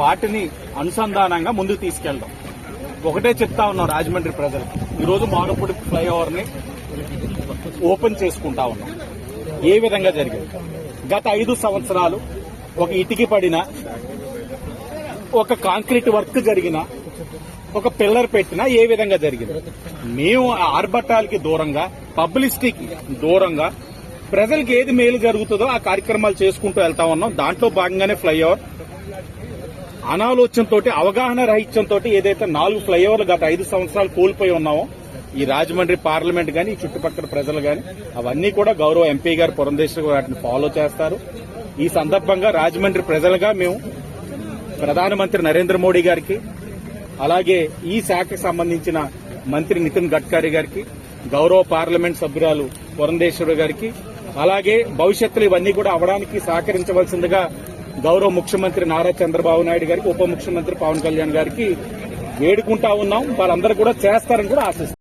వాటిని అనుసంధానంగా ముందుకు తీసుకెళ్దాం. ఒకటే చెప్తా ఉన్నాం రాజమండ్రి ప్రజలకు. ఈరోజు మానుపూడి ఫ్లైఓవర్ని ఓపెన్ చేసుకుంటా ఉన్నాం. ఏ విధంగా జరిగింది? గత ఐదు సంవత్సరాలు ఒక ఇటుకి పడిన ఒక కాంక్రీట్ వర్క్ జరిగిన ఒక పిల్లర్ పెట్టినా ఏ విధంగా జరిగింది? మేము ఆ ఆర్భటాలకి దూరంగా పబ్లిసిటీకి దూరంగా ప్రజలకు ఏది మేలు జరుగుతుందో ఆ కార్యక్రమాలు చేసుకుంటూ వెళ్తా ఉన్నాం. దాంట్లో భాగంగానే ఫ్లైఓవర్. అనాలోచనతో అవగాహన రహిత్యంతో ఏదైతే నాలుగు ఫ్లైఓవర్లు గత ఐదు సంవత్సరాలు కోల్పోయి ఉన్నామో ఈ రాజమండ్రి పార్లమెంట్ గాని ఈ చుట్టుపక్కల ప్రజలు గాని అవన్నీ కూడా గౌరవ ఎంపీ గారు పురంధేశ్వర గారు వాటిని ఫాలో చేస్తారు. ఈ సందర్భంగా రాజమండ్రి ప్రజలుగా మేము ప్రధానమంత్రి నరేంద్ర మోడీ గారికి అలాగే ఈ శాఖకు సంబంధించిన మంత్రి నితిన్ గడ్కరీ గారికి గౌరవ పార్లమెంట్ సభ్యురాలు పురంధేశ్వరి గారికి అలాగే భవిష్యత్తులో ఇవన్నీ కూడా అవడానికి సహకరించవలసిందిగా గౌరవ ముఖ్యమంత్రి నారా చంద్రబాబు నాయుడు గారికి ఉప ముఖ్యమంత్రి పవన్ కళ్యాణ్ గారికి వేడుకుంటా ఉన్నాం. వాళ్ళందరూ కూడా చేస్తారని కూడా ఆశిస్తున్నాం.